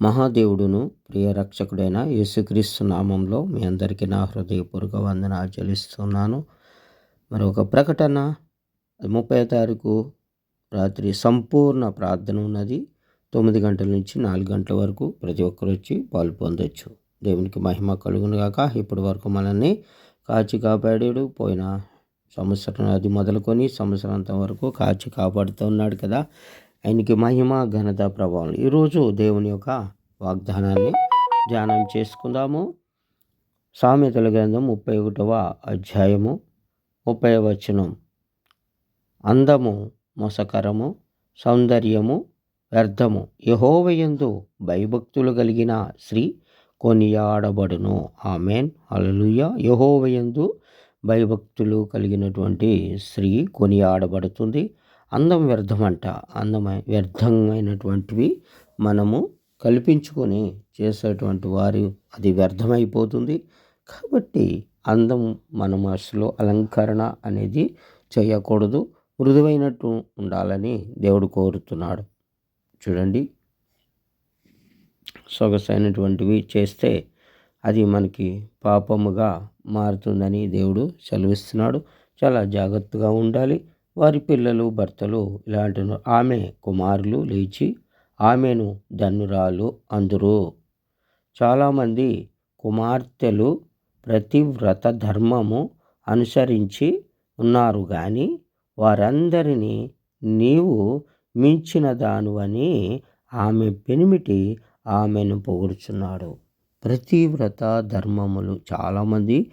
మహాదేవుడును ప్రియ రక్షకుడైన యేసుక్రీస్తు నామంలో మీ అందరికీ నా హృదయపూర్వక వందనాలు చెల్లిస్తున్నాను. మరి ఒక ప్రకటన ముప్పై తారీఖు రాత్రి సంపూర్ణ ప్రార్థన ఉన్నది. తొమ్మిది గంటల నుంచి నాలుగు గంటల వరకు ప్రతి ఒక్కరు వచ్చి పాలు పొందొచ్చు. దేవునికి మహిమ కలుగునుగాక ఇప్పటి వరకు మనల్ని కాచి కాపాడాడు. పోయిన సంవత్సరం అది మొదలుకొని సంవత్సరం అంత వరకు కాచి కాపాడుతూ ఉన్నాడు కదా. ఆయనకి మహిమ ఘనత ప్రభావం. ఈరోజు దేవుని యొక్క వాగ్దానాన్ని ధ్యానం చేసుకుందాము. సామెతల గ్రంథం ముప్పై ఒకటవ అధ్యాయము ముప్పై వచనం. అందము మొసకరము సౌందర్యము వ్యర్థము. యహోవయందు భయభక్తులు కలిగిన స్త్రీ కొనియాడబడును. ఆమెన్. అలలుయ యహోవయందు భయభక్తులు కలిగినటువంటి స్త్రీ కొనియాడబడుతుంది. అందం వ్యర్థమంట. అందమై వ్యర్థమైనటువంటివి మనము కల్పించుకొని చేసేటువంటి వారి అది వ్యర్థమైపోతుంది. కాబట్టి అందం మన మనసులో అలంకరణ అనేది చేయకూడదు. మృదువైనట్టు ఉండాలని దేవుడు కోరుతున్నాడు. చూడండి. సొగసైనటువంటివి చేస్తే అది మనకి పాపముగా మారుతుందని దేవుడు సెలవిస్తున్నాడు. చాలా జాగ్రత్తగా ఉండాలి. వారి పిల్లలు భర్తలు ఇలాంటి ఆమె కుమారులు లేచి ఆమెను ధనురాలు అందరూ. చాలామంది కుమార్తెలు ప్రతివ్రత ధర్మము అనుసరించి ఉన్నారు కానీ వారందరినీ నీవు మించిన దానువని ఆమె పెనిమిటి ఆమెను పొగుడుచున్నాడు. ప్రతివ్రత ధర్మములు చాలామంది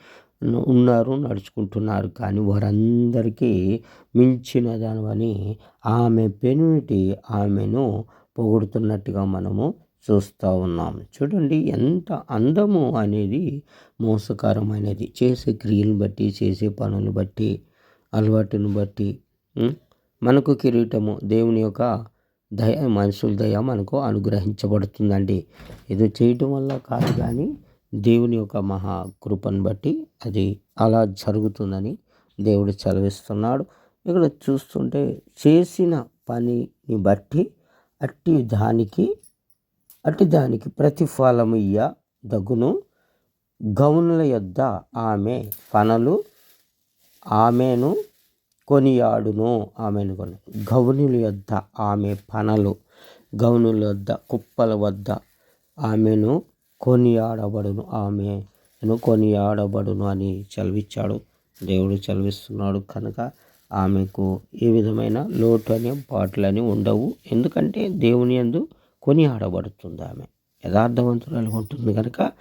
ఉన్నారు నడుచుకుంటున్నారు. కానీ వారందరికీ మించిన దానివని ఆమె పెనుటి ఆమెను పొగుడుతున్నట్టుగా మనము చూస్తూ ఉన్నాం. చూడండి ఎంత అందము అనేది మోసకరమైనది. చేసే క్రియలను బట్టి చేసే పనులు బట్టి అలవాటును బట్టి మనకు కిరీటము దేవుని యొక్క దయ మనుషుల దయ మనకు అనుగ్రహించబడుతుందండి. ఇది చేయటం వల్ల కాదు కానీ దేవుని యొక్క మహా కృపను బట్టి అది అలా జరుగుతుందని దేవుడు చదివిస్తున్నాడు ఇక్కడ చూస్తుంటే చేసిన పనిని బట్టి అట్టి దానికి అట్టి దానికి ప్రతిఫలము ఇయ్య దగును గౌనుల యొద్ద ఆమె పనులు ఆమెను కొనియాడును. ఆమెను కొని గౌనుల యొద్ద ఆమె పనులు గౌనుల వద్ద కుప్పల వద్ద ఆమెను కొనియాడబడును. ఆమెను కొనియాడబడును అని చదివిచ్చాడు దేవుడు చదివిస్తున్నాడు కనుక ఆమెకు ఏ విధమైన లోటు అనే పాటలని ఉండవు. ఎందుకంటే దేవుని ఎందు కొనియాడబడుతుంది ఆమె. యథార్థవంతురాలు ఉంటుంది కనుక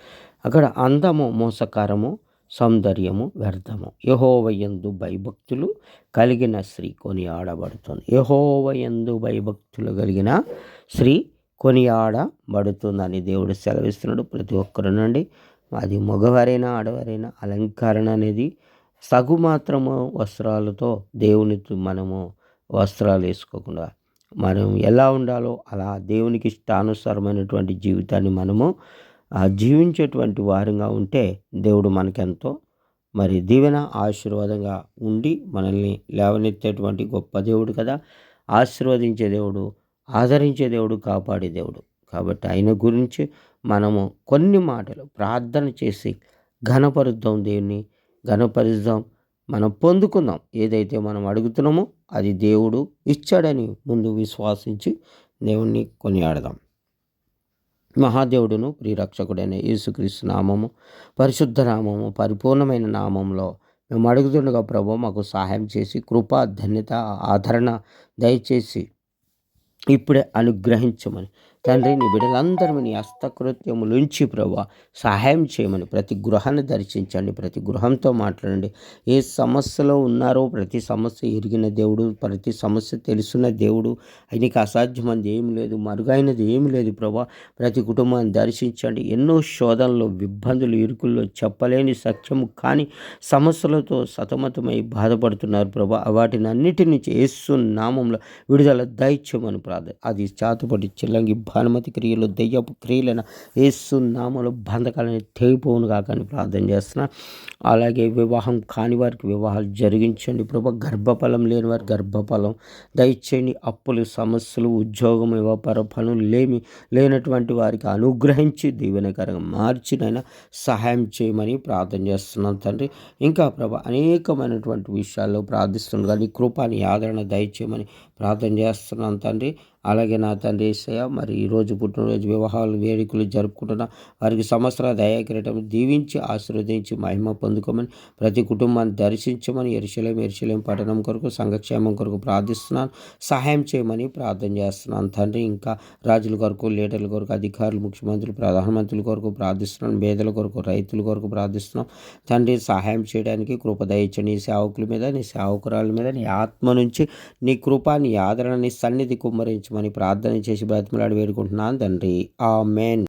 అక్కడ అందము మోసకారము సౌందర్యము వ్యర్థము. యహోవయందు భయభక్తులు కలిగిన స్త్రీ కొని ఆడబడుతుంది యహోవయందు భయభక్తులు కలిగిన స్త్రీ కొని ఆడబడుతుందని దేవుడు సెలవిస్తున్నాడు ప్రతి ఒక్కరు నుండి. అది మగవారైనా ఆడవారైనా అలంకరణ అనేది సగు మాత్రము వస్త్రాలతో దేవుని మనము వస్త్రాలు వేసుకోకుండా మనం ఎలా ఉండాలో అలా దేవునికి ఇష్టానుసారమైనటువంటి జీవితాన్ని మనము జీవించేటువంటి వారంగా ఉంటే దేవుడు మనకెంతో మరి దీవెన ఆశీర్వాదంగా ఉండి మనల్ని లేవనెత్తేటువంటి గొప్ప దేవుడు కదా. ఆశీర్వదించే దేవుడు ఆదరించే దేవుడు కాపాడే దేవుడు. కాబట్టి ఆయన గురించి మనము కొన్ని మాటలు ప్రార్థన చేసి ఘనపరుద్దాం దేవుని ఘనపరుద్దాం. మనం పొందుకుందాం. ఏదైతే మనం అడుగుతున్నామో అది దేవుడు ఇచ్చాడని ముందు విశ్వాసించి దేవుణ్ణి కొనియాడదాం. మహాదేవుడును ప్రియరక్షకుడైన యేసుక్రీస్తు నామము పరిశుద్ధ నామము పరిపూర్ణమైన నామంలో మేము అడుగుతుండగా ప్రభు మాకు సహాయం చేసి కృప ధన్యత ఆదరణ దయచేసి ఇప్పుడే అనుగ్రహించమని. తండ్రి నీ బిడ్డలందరూ నీ హస్తకృత్యములుంచి ప్రభా సహాయం చేయమని ప్రతి గృహాన్ని దర్శించండి ప్రతి గృహంతో మాట్లాడండి. ఏ సమస్యలో ఉన్నారో ప్రతి సమస్య ఎరిగిన దేవుడు ప్రతి సమస్య తెలుసున్న దేవుడు ఆయనకి అసాధ్యమైనది ఏమి లేదు మరుగైనది ఏమి లేదు ప్రభా. ప్రతి కుటుంబాన్ని దర్శించండి. ఎన్నో శోధనలు ఇబ్బందులు ఇరుకుల్లో చెప్పలేని సత్యము కానీ సమస్యలతో సతమతమై బాధపడుతున్నారు ప్రభా. వాటిని అన్నిటి నుంచి నామంలో విడుదల దైత్యమని ప్రార్థన అది చాతుపడి చిల్లంగి అనుమతి క్రియలు దెయ్యపు క్రియలైన ఏసు నామలు బంధకాలని తెగిపోవును కాకని ప్రార్థన చేస్తున్నా. అలాగే వివాహం కాని వారికి వివాహాలు జరిగించండి. ప్రభు గర్భఫలం లేని వారి గర్భఫలం దయచేయండి అప్పులు సమస్యలు ఉద్యోగం వ్యాపార పనులు లేమి లేనటువంటి వారికి అనుగ్రహించి దీవెనకరంగా మార్చినైనా సహాయం చేయమని ప్రార్థన చేస్తున్నాను తండ్రి. ఇంకా ప్రభ అనేకమైనటువంటి విషయాల్లో ప్రార్థిస్తుండగా నీ కృపాని ఆదరణ దయచేయమని ప్రార్థన చేస్తున్నాను తండ్రి. అలాగే నా తండ్రి ఏసయ్య మరి ఈరోజు పుట్టినరోజు వివాహాలు వేడుకలు జరుపుకుంటున్న వారికి సంవత్సర దయాకిరటం దీవించి ఆశీర్వదించి మహిమ పొందుకోమని ప్రతి కుటుంబాన్ని దర్శించమని ఎరుశలేం ఎరుశలేం పట్టణం కొరకు సంఘక్షేమం కొరకు ప్రార్థిస్తున్నాను. సహాయం చేయమని ప్రార్థన చేస్తున్నాను. తండ్రి ఇంకా రాజుల కొరకు లీడర్ల కొరకు అధికారులు ముఖ్యమంత్రులు ప్రధానమంత్రుల కొరకు ప్రార్థిస్తున్నాను. పేదల కొరకు రైతుల కొరకు ప్రార్థిస్తున్నాం తండ్రి సహాయం చేయడానికి కృప దయచండి నీ సేవకుల మీద నీ సేవకురాల మీద నీ ఆత్మ నుంచి నీ కృప నీ ఆదరణ నీ సన్నిధి కుమ్మరించమని ప్రార్థన చేసి బ్రతిమలాడి వేడుకుంటున్నాను తండ్రి. ఆ మెయిన్